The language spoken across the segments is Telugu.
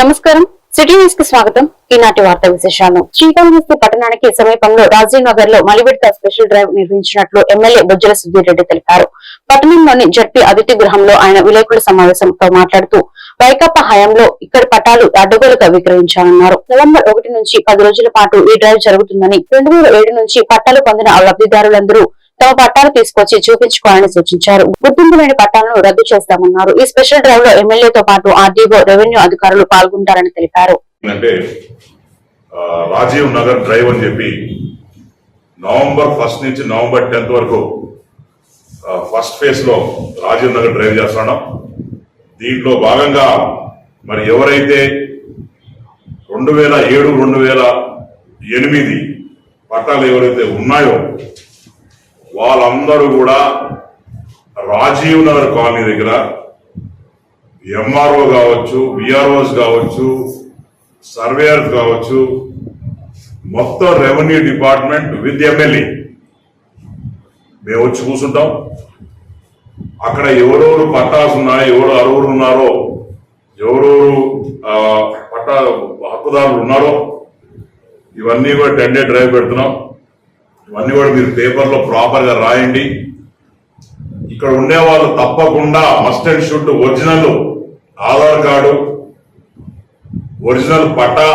నమస్కారం. సిటీ న్యూస్కి స్వాగతం. ఈనాటి వార్తా విశేషాలు. శ్రీకాళహస్తి పట్టణానికి సమీపంలో రాజీవ్ నగర్లో మలివిడత స్పెషల్ డ్రైవ్ నిర్వహించినట్లు ఎమ్మెల్యే బొజ్జల సుధీరెడ్డి తెలిపారు. పట్టణంలోని జడ్పీ అతిథి గృహంలో ఆయన విలేకరుల సమావేశంతో మాట్లాడుతూ వైకాపా హయాంలో ఇక్కడి పట్టాలు అడ్డగోలుగా విక్రయించాలన్నారు. నవంబర్ ఒకటి నుంచి పది రోజుల పాటు ఈ డ్రైవ్ జరుగుతుందని రెండు వేల ఏడు నుంచి పట్టాలు పొందిన లబ్దిదారులందరూ తమ పట్టాలు తీసుకొచ్చి చూపించుకోవాలని సూచించారు. గుర్తింపు లేని పట్టాలను రద్దు చేస్తామన్నారు. ఈ స్పెషల్ డ్రైవ్లో ఎమ్మెల్యేతో పాటు ఆర్డీఓ రెవెన్యూ అధికారులు పాల్గొంటారని తెలిపారు. అంటే రాజీవ్ నగర్ డ్రైవ్ అని చెప్పి నవంబర్ ఫస్ట్ నుంచి నవంబర్ టెన్త్ వరకు ఫస్ట్ ఫేజ్లో రాజీవ్ నగర్ డ్రైవ్ చేస్తున్నాం. దీంట్లో భాగంగా మరి ఎవరైతే రెండు వేల ఏడు రెండు వేల ఎనిమిది పట్టాలు ఎవరైతే ఉన్నాయో వాళ్ళందరూ కూడా రాజీవ్ నగర్ కాలనీ దగ్గర ఎంఆర్ఓ కావచ్చు విఆర్ఓస్ కావచ్చు సర్వేయర్స్ కావచ్చు మొత్తం రెవెన్యూ డిపార్ట్మెంట్ విత్ ఎమ్మెల్యే. మేము వచ్చి కూర్చుంటాం. అక్కడ ఎవరెవరు పట్టాస్ ఉన్నాయో ఎవరు అరువులు ఉన్నారో ఎవరెవరు పట్టా హక్కుదారులు ఉన్నారో ఇవన్నీ కూడా టెన్ డే డ్రైవ్ పెడుతున్నాం. ఇవన్నీ కూడా మీరు పేపర్లో ప్రాపర్గా రాయండి. ఇక్కడ ఉండే వాళ్ళు తప్పకుండా must and should original Aadhaar card original పట్టా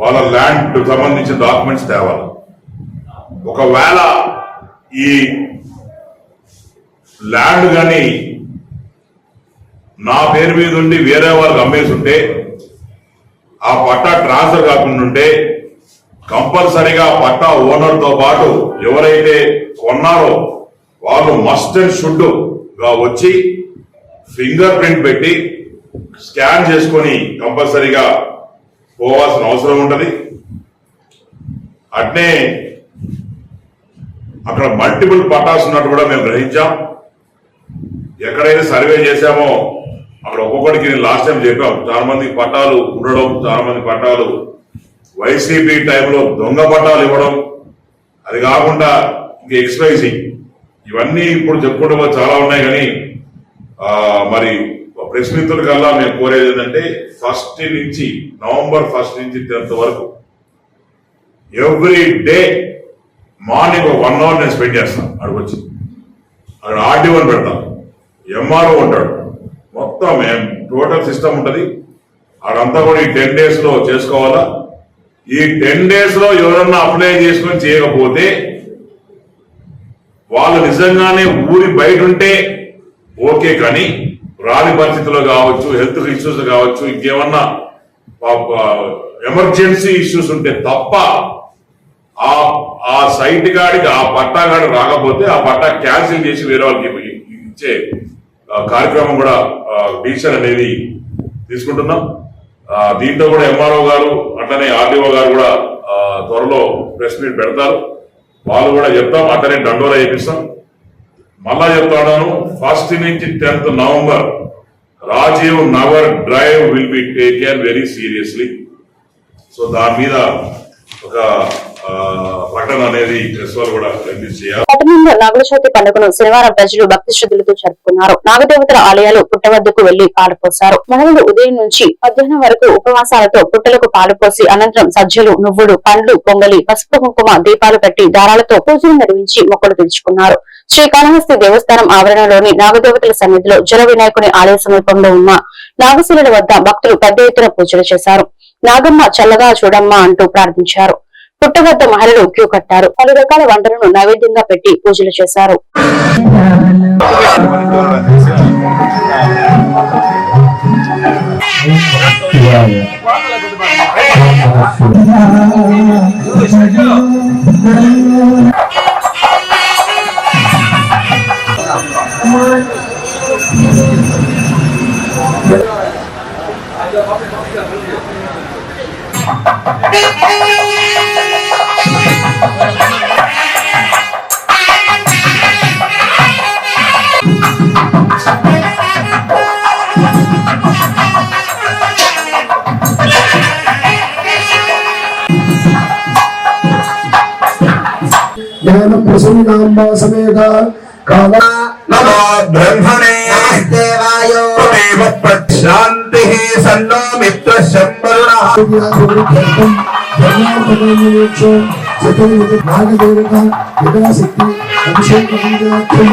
వాళ్ళ ల్యాండ్ సంబంధించిన డాక్యుమెంట్స్ తేవాలి. ఒకవేళ ఈ ల్యాండ్ కానీ నా పేరు మీద ఉండి వేరే వాళ్ళకి అమ్మేసి ఉంటే ఆ పట్టా ట్రాన్స్ఫర్ కాకుండా ఉంటే కంపల్సరిగా పట్టా ఓనర్తో పాటు ఎవరైతే కొన్నారో వాళ్ళు మస్ట్ అండ్ షుడ్గా వచ్చి ఫింగర్ ప్రింట్ పెట్టి స్కాన్ చేసుకొని కంపల్సరిగా పోవాల్సిన అవసరం ఉంటది. అట్నే అక్కడ మల్టిపుల్ పట్టాస్ ఉన్నట్టు కూడా మేము గ్రహించాం. ఎక్కడైతే సర్వే చేశామో అక్కడ ఒక్కొక్కడికి లాస్ట్ టైం చెప్పాం. చాలా మంది పట్టాలు ఉండడం చాలా మంది పట్టాలు వైసీపీ టైంలో దొంగ పట్టాలు ఇవ్వడం అది కాకుండా ఇంక ఎక్స్ప్రైజింగ్. ఇవన్నీ ఇప్పుడు చెప్పుకుంటూ చాలా ఉన్నాయి కానీ మరి ప్రెస్ మిత్రుల కల్లా మేము కోరేది ఏంటంటే ఫస్ట్ నుంచి నవంబర్ ఫస్ట్ నుంచి టెన్త్ వరకు ఎవ్రీ డే మార్నింగ్ ఒక వన్ అవర్ నేను స్పెండ్ చేస్తాను అక్కడికి వచ్చి అక్కడ ఆర్డీఓని పెడతాం ఎంఆర్ఓ ఉంటాడు. మొత్తం టోటల్ సిస్టమ్ ఉంటుంది. అక్కడంతా కూడా ఈ టెన్ డేస్లో చేసుకోవాలా? ఈ టెన్ డేస్లో ఎవరన్నా అప్లై చేసుకొని చేయకపోతే వాళ్ళు నిజంగానే ఊరి బయట ఉంటే ఓకే కానీ రాని పరిస్థితుల్లో కావచ్చు హెల్త్ ఇష్యూస్ కావచ్చు ఇంకేమన్నా ఎమర్జెన్సీ ఇష్యూస్ ఉంటే తప్ప ఆ ఆ సైట్ గాడికి ఆ పట్టా గాడి రాకపోతే ఆ పట్టా క్యాన్సిల్ చేసి వేరే వాళ్ళకి ఇచ్చే కార్యక్రమం కూడా డిసిషన్ అనేది తీసుకుంటున్నాం. దీంతో దీంట్లో కూడా ఎంఆర్ఓ గారు అట్లనే ఆర్డీఓ గారు కూడా త్వరలో ప్రెస్ మీట్ పెడతారు. వాళ్ళు కూడా చెప్తాం అట్లనే డండోరా చేపిస్తాం. మళ్ళా చెప్తాను ఫస్ట్ నుంచి tenth November Rajiv Nagar drive will be taken very seriously. So దాని మీద ఒక ప్రకటన అనేది కూడా చేయాలి. పట్టణంలో నాగుల చవితి పండుగను శనివారం ప్రజలు భక్తి శ్రద్ధలతో జరుపుకున్నారు. నాగదేవతల ఆలయాలు పుట్ట వద్దకు వెళ్ళి పాలు మహిళలు ఉదయం నుంచి మధ్యాహ్నం వరకు ఉపవాసాలతో పుట్టలకు పాలు పోసి అనంతరం సజ్జలు నువ్వులు పండ్లు పొంగలి పసుపు కుంకుమ దీపాలు పెట్టి దారాలతో పూజలు నిర్వహించి మొక్కలు తెచ్చుకున్నారు శ్రీకాళహస్తి దేవస్థానం ఆవరణలోని నాగదేవతల సన్నిధిలో జల వినాయకుని ఆలయ సమీపంలో ఉన్న నాగశిలల వద్ద భక్తులు పెద్ద ఎత్తున పూజలు చేశారు. నాగమ్మ చల్లగా చూడమ్మా అంటూ ప్రార్థించారు. పుట్ట మహిళలు క్యూ కట్టారు. పలు రకాల వంటలను నైవేద్యంగా పెట్టి పూజలు చేశారు. జ్ఞాన భృసింగాంబ సమేత కాల నమో బ్రహ్మణే దేవాయో ప్రశాంతి సన్నో మిత్ర నాగదేవత యథాశక్తి అభిషేకం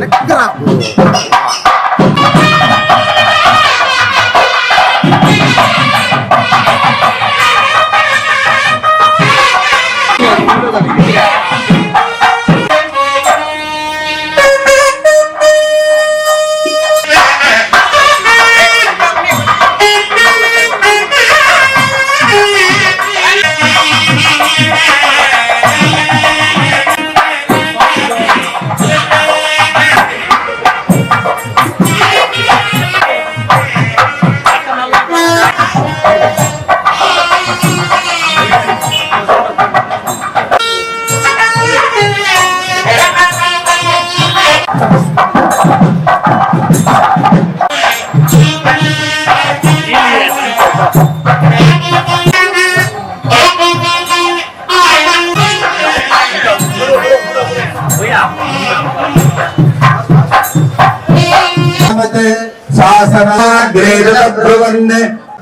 the ground.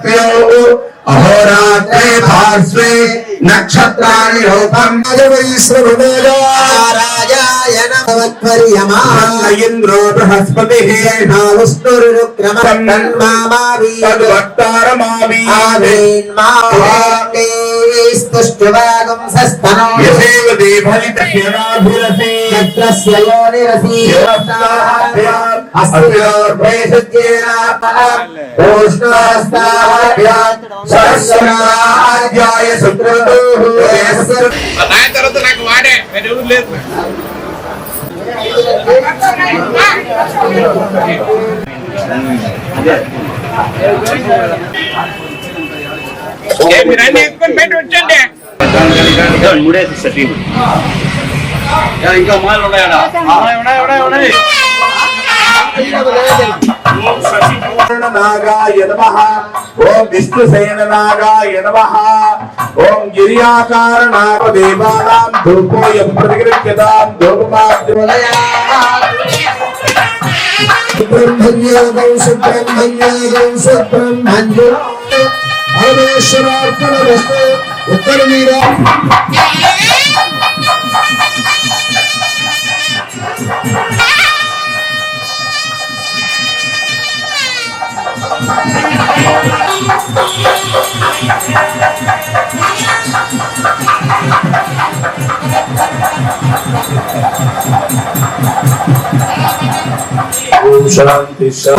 प्यो अहोरात्रे पार्श्वे नक्षत्राणि रूपम् राजाय नमवत्पर्यमा इन्द्रो बृहस्पतिः विष्णुरुक्रमस्तन्मामावि तद्वक्तारमावि आवेन्मास्तुष्टवागं सस्तनो यथैव देवलितशराभिरसि यत्रस्य योनिरसि దాని తర్వాత నాకు వాడే ఎవరు లేదు. మీరు అన్ని ఎక్కువ మూడేసి సార్ ఇంకా మాలు ఉన్నాయా ఉన్నాయి ఉన్నాయి ఉన్నాయి. నాగాయ నమః ఓం విష్ణుసేన నాగాయ నమః ఓం గిరియాకార నాగ దేవానాం ధూపోయం ప్రతిగృహ్యతాం బ్రహ్మణ్యోగం సుబ్రహ్మణ్యోగం సుబ్రహ్మణ్యం పరమేశ్వరార్పణ వస్తు ఉత్తర మీరా o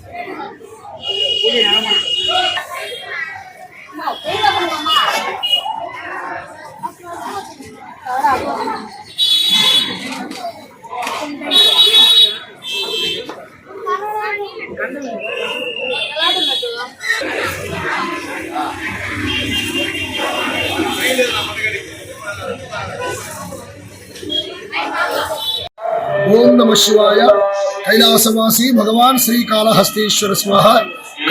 ఓం నమ శివాయ కైలాసవాసి భగవాన్ శ్రీకాళహస్తీశ్వర స్వాహ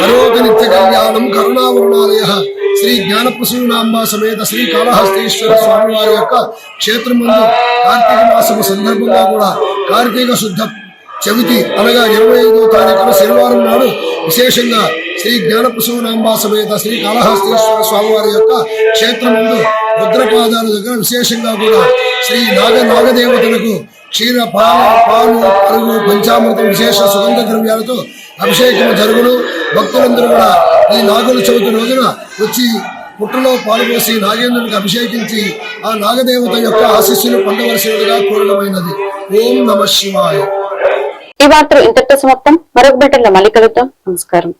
కరోగ నిత్య కళ్యాణం కరుణావరుణాలయ. శ్రీ జ్ఞానప్రసూనాంబ సమేత శ్రీ కాళహస్తీశ్వర స్వామి వారి యొక్క క్షేత్రం ముందు కార్తీక మాసము సందర్భంగా కూడా కార్తీక శుద్ధ చవితి అనగా ఇరవై ఐదో తారీఖున శనివారం నాడు విశేషంగా శ్రీ జ్ఞానప్రసూనాంబ సమేత శ్రీ కాళహస్తీశ్వర స్వామి వారి యొక్క క్షేత్రం ముందు రుద్రపాదాల దగ్గర విశేషంగా కూడా శ్రీ నాగ నాగదేవతలకు క్షీర పాలు పాలు పరుగు పంచామృతం విశేష సుగంధ ద్రవ్యాలతో అభిషేకం జరుగును. భక్తులందరూ కూడా ఈ నాగుల చవితి రోజున వచ్చి పుట్టలో పాల్గొసి నాగేంద్రునికి అభిషేకించి ఆ నాగదేవత యొక్క ఆశీస్సులు పొందవలసినదిగా కోరడమైనది. ఓం నమ శివాయ. ఈ వార్తలు ఇంతటితో సమాప్తం. మరొక బిడ్డలో మళ్ళీ కలుద్దాం. నమస్కారం.